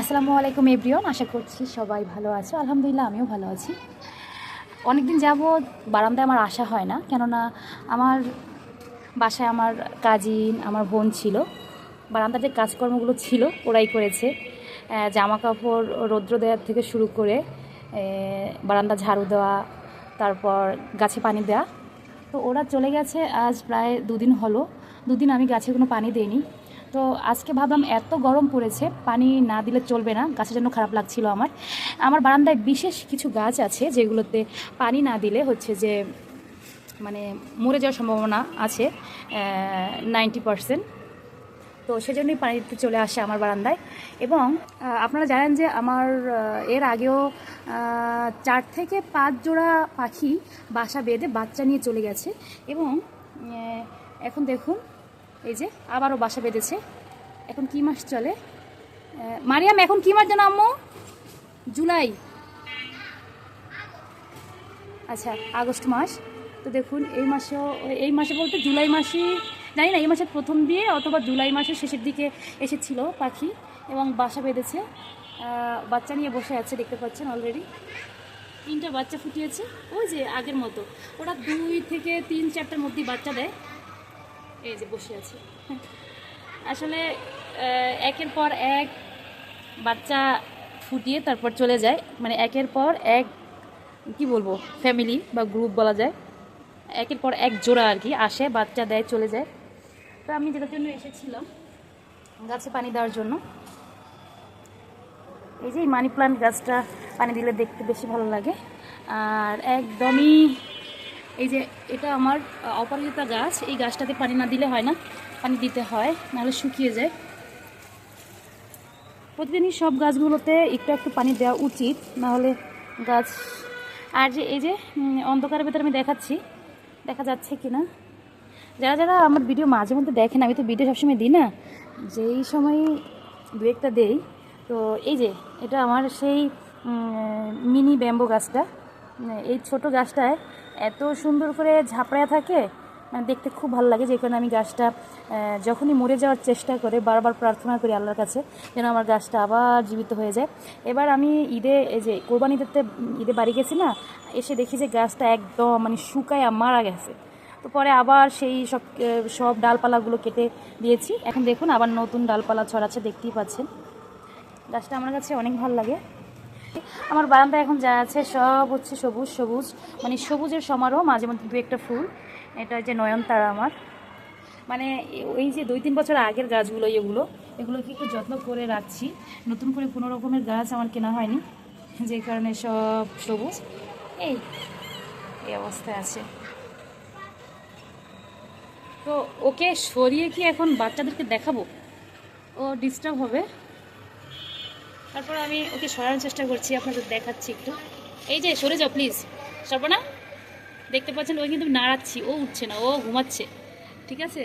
আসসালামু আলাইকুম এভরিওন আশা করছি সবাই ভালো আছো। আলহামদুলিল্লাহ, আমিও ভালো আছি। অনেকদিন যাব বারান্দায় আমার আসা হয় না, কেননা আমার বাসায় আমার কাজিন, আমার বোন ছিল। বারান্দার যে কাজকর্মগুলো ছিল, ওরাই করেছে। জামা কাপড় রৌদ্র দেওয়ার থেকে শুরু করে বারান্দা ঝাড়ু দেওয়া, তারপর গাছে পানি দেওয়া। তো ওরা চলে গেছে আজ প্রায় দুদিন হলো। দুদিন আমি গাছে কোনো পানি দিইনি। তো আজকে ভাবলাম এত গরম পড়েছে, পানি না দিলে চলবে না গাছের জন্য খারাপ লাগছিল আমার। আমার বারান্দায় বিশেষ কিছু গাছ আছে যেগুলোতে পানি না দিলে হচ্ছে যে মানে মরে যাওয়ার সম্ভাবনা আছে নাইনটি পারসেন্ট তো সেজন্যই পানি দিতে চলে আসে আমার বারান্দায়। এবং আপনারা জানেন যে আমার এর আগেও চার থেকে পাঁচ জোড়া পাখি বাসা বেঁধে বাচ্চা নিয়ে চলে গেছে। এবং এখন দেখুন এই যে, আবারও বাসা বেঁধেছে। এখন কি মাস চলে? মারিয়াম, এখন কি মাস জানো আম্মু? জুলাই। আচ্ছা আগস্ট মাস। তো দেখুন, এই মাসেও, এই মাসে বলতে জুলাই মাসে জানি না, এই মাসের প্রথম দিয়ে অথবা জুলাই মাসের শেষের দিকে এসেছিল পাখি এবং বাসা বেঁধেছে। বাচ্চা নিয়ে বসে আছে, দেখতে পাচ্ছেন অলরেডি তিনটা বাচ্চা ফুটিয়েছে, ওই যে আগের মতো। ওরা দুই থেকে তিন, চারটার মধ্যেই বাচ্চা দেয়। এই যে বসে আছে। আসলে একের পর এক বাচ্চা ফুটিয়ে তারপর চলে যায়। মানে একের পর এক, কি বলব ফ্যামিলি বা গ্রুপ বলা যায়। একের পর এক জোড়া আর কি, আসে, বাচ্চা দেয়, চলে যায়। তো আমি যেটার জন্য এসেছিলাম, গাছে পানি দেওয়ার জন্য। এই যে মানি প্লান্ট গাছটা পানি দিলে দেখতে বেশি ভালো লাগে। আর একদমই এই যে এটা আমার অপরাজিতা গাছ, এই গাছটাতে পানি না দিলে হয় না, পানি দিতে হয়, নাহলে শুকিয়ে যায়। প্রতিদিনই সব গাছগুলোতে একটু একটু পানি দেওয়া উচিত, নাহলে গাছ, আর যে এই যে অন্ধকারের ভেতরে আমি দেখাচ্ছি, দেখা যাচ্ছে কি না যারা যারা আমার ভিডিও মাঝে মধ্যে দেখেন, আমি তো ভিডিও সবসময় দিই না, যেই সময় দু একটা দেই, তো এই যে, এটা আমার সেই মিনি ব্যাম্বো গাছটা এই ছোট গাছটায় এত সুন্দর করে ঝাপড়ায়া থাকে মানে দেখতে খুব ভালো লাগে যে কারণে আমি গাছটা যখনই মরে যাওয়ার চেষ্টা করে বারবার প্রার্থনা করি আল্লাহর কাছে যেন আমার গাছটা আবার জীবিত হয়ে যায়। এবার আমি ঈদে এই যে কোরবানি দিতে, ঈদে বাড়ি গেছি না, এসে দেখি যে গাছটা একদম মানে শুকায় মারা গেছে। তো পরে আবার সেই সব সব ডালপালাগুলো কেটে দিয়েছি। এখন দেখুন আবার নতুন ডালপালা ছড়াচ্ছে, দেখতেই পাচ্ছেন। গাছটা আমার কাছে অনেক ভালো লাগে। আমার বারান্দায় এখন যা আছে সব হচ্ছে সবুজ সবুজ মানে সবুজের সমারোহ, মাঝে মধ্যে দু একটা ফুল। এটা যে নয়নতারা আমার। মানে ওই যে দুই তিন বছর আগের গাছগুলো, এগুলো, এগুলোকে একটু যত্ন করে রাখছি। নতুন করে কোনো রকমের গাছ আমার কেনা হয়নি, যে কারণে সব সবুজ। এই এই অবস্থায় আছে। তো ওকে সরিয়ে কি এখন বাচ্চাদেরকে দেখাবো? ও ডিস্টার্ব হবে। তারপর আমি ওকে সরানোর চেষ্টা করছি, আপনাদের দেখাচ্ছি একটু। এই যে, সরে যাও প্লিজ সরবো না দেখতে পাচ্ছেন, ওই কিন্তু নাড়াচ্ছি, ও উঠছে না, ও ঘুমাচ্ছে। ঠিক আছে?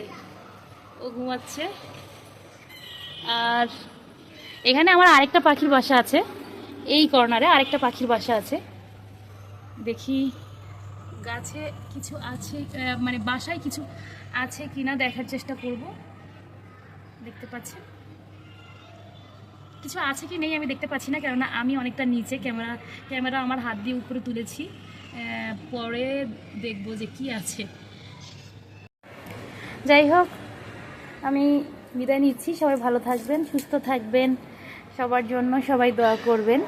ও ঘুমাচ্ছে। আর এখানে আমার আরেকটা পাখির বাসা আছে, এই কর্নারে আরেকটা পাখির বাসা আছে। দেখি, গাছে কিছু আছে মানে বাসায় কিছু আছে কিনা দেখার চেষ্টা করব। দেখতে পাচ্ছেন? কিছু আছে কি নেই আমি দেখতে পাচ্ছি না, কেননা আমি অনেকটা নিচে, ক্যামেরা ক্যামেরা আমার হাত দিয়ে উপরে তুলেছি। পরে দেখব যে কি আছে। যাই হোক, আমি বিদায় নিচ্ছি। সবাই ভালো থাকবেন, সুস্থ থাকবেন। সবার জন্য সবাই দোয়া করবেন।